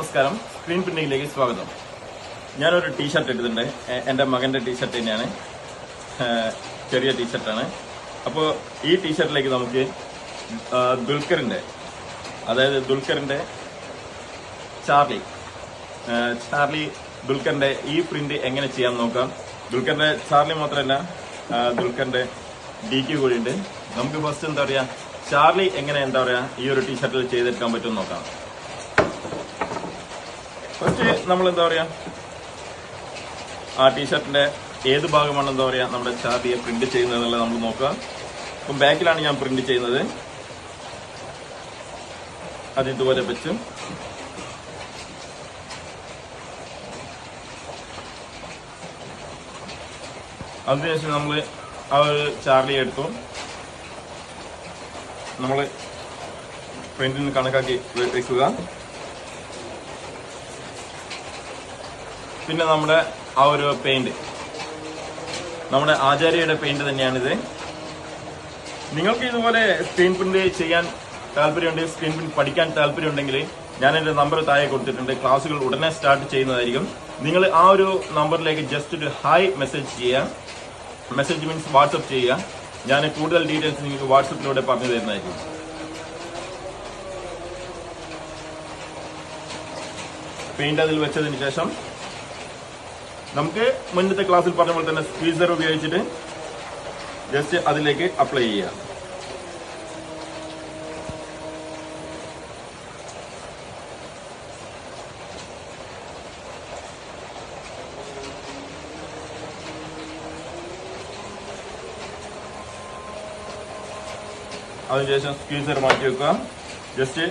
നമസ്കാരം. സ്ക്രീൻ പ്രിന്റിംഗിലേക്ക് സ്വാഗതം. ഞാനൊരു ടീഷർട്ട് എടുത്തിട്ടുണ്ട് എന്റെ മകന്റെ ടീഷർട്ട് തന്നെയാണ്. ചെറിയ ടീഷർട്ടാണ് അപ്പോൾ ഈ ടീഷർട്ടിലേക്ക് നമുക്ക് ദുൽഖറിന്റെ അതായത് ദുൽഖറിന്റെ ചാർലി ചാർലി ദുൽഖറിന്റെ ഈ പ്രിന്റ് എങ്ങനെ ചെയ്യാൻ നോക്കാം. ദുൽഖറിന്റെ ചാർലി മാത്രമല്ല ദുൽഖറിന്റെ ഡി ക്യു കൂടി ഉണ്ട്. നമുക്ക് ഫസ്റ്റ് എന്താ പറയുക ചാർലി എങ്ങനെ എന്താ പറയുക ഈ ഒരു ടീഷർട്ടിൽ ചെയ്തെടുക്കാൻ പറ്റും നോക്കാം. ഫസ്റ്റ് നമ്മൾ എന്താ പറയാ? ആ ടീഷർട്ടിന്റെ ഏത് ഭാഗമാണ് എന്താ പറയാ? നമ്മുടെ ചാബിയെ പ്രിന്റ് ചെയ്യുന്നത് നമ്മൾ നോക്കാം അപ്പം ബാക്കിലാണ് ഞാൻ പ്രിന്റ് ചെയ്യുന്നത്. അത് ഇതുപോലെ വെച്ചും. അതിനുശേഷം നമ്മൾ ആ ഒരു ചാർലി എടുത്തു. നമ്മൾ പ്രിന്റിന് കണക്കാക്കി വെക്കുക. പിന്നെ നമ്മുടെ ആ ഒരു പെയിന്റ് നമ്മുടെ ആചാര്യയുടെ പെയിന്റ് തന്നെയാണിത്. നിങ്ങൾക്ക് ഇതുപോലെ സ്ക്രീൻ പ്രിന്റ് ചെയ്യാൻ താല്പര്യമുണ്ട് സ്ക്രീൻ പ്രിന്റ് പഠിക്കാൻ താല്പര്യമുണ്ടെങ്കിൽ ഞാൻ എന്റെ നമ്പർ താഴെ കൊടുത്തിട്ടുണ്ട്. ക്ലാസ്സുകൾ ഉടനെ സ്റ്റാർട്ട് ചെയ്യുന്നതായിരിക്കും. നിങ്ങൾ ആ ഒരു നമ്പറിലേക്ക് ജസ്റ്റ് ഒരു ഹായ് മെസ്സേജ് ചെയ്യുക. മെസ്സേജ് മീൻസ് വാട്സപ്പ് ചെയ്യുക. ഞാൻ കൂടുതൽ ഡീറ്റെയിൽസ് നിങ്ങൾക്ക് വാട്സപ്പിലൂടെ പറഞ്ഞു തരുന്നതായിരിക്കും. പെയിന്റ് അതിൽ വെച്ചതിന് ശേഷം നമുക്ക് മുന്നത്തെ ക്ലാസ്സിൽ പറഞ്ഞ പോലെ തന്നെ സ്ക്വീസർ ഉപയോഗിച്ചിട്ട് ജസ്റ്റ് അതിലേക്ക് അപ്ലൈ ചെയ്യുക. അതിനുശേഷം സ്ക്വീസർ മാറ്റി വെക്കുക. ജസ്റ്റ്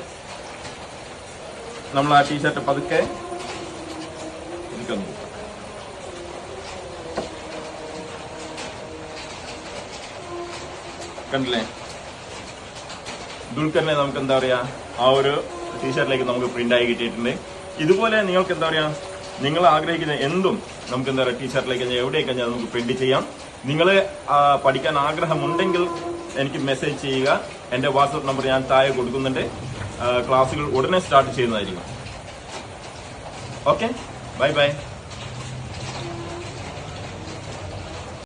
നമ്മൾ ആ ടീഷർട്ട് പതുക്കെ ഇരിക്കുന്നു. കണ്ടില്ലേ? ദുൽഖറിനെ നമുക്ക് എന്താ പറയാ ആ ഒരു ടീഷർട്ടിലേക്ക് നമുക്ക് പ്രിന്റ് ആയി കിട്ടിയിട്ടുണ്ട്. ഇതുപോലെ നിങ്ങൾക്ക് എന്താ പറയാ നിങ്ങൾ ആഗ്രഹിക്കുന്ന എന്തും നമുക്ക് എന്താ പറയുക ടീഷർട്ടിലേക്ക് കഴിഞ്ഞാൽ എവിടെയൊക്കെ കഴിഞ്ഞാൽ നമുക്ക് പ്രിന്റ് ചെയ്യാം. നിങ്ങൾ പഠിക്കാൻ ആഗ്രഹമുണ്ടെങ്കിൽ എനിക്ക് മെസ്സേജ് ചെയ്യുക. എന്റെ വാട്സപ്പ് നമ്പർ ഞാൻ താഴെ കൊടുക്കുന്നുണ്ട്. ക്ലാസ്സുകൾ ഉടനെ സ്റ്റാർട്ട് ചെയ്യുന്നതായിരിക്കും. Okay bye bye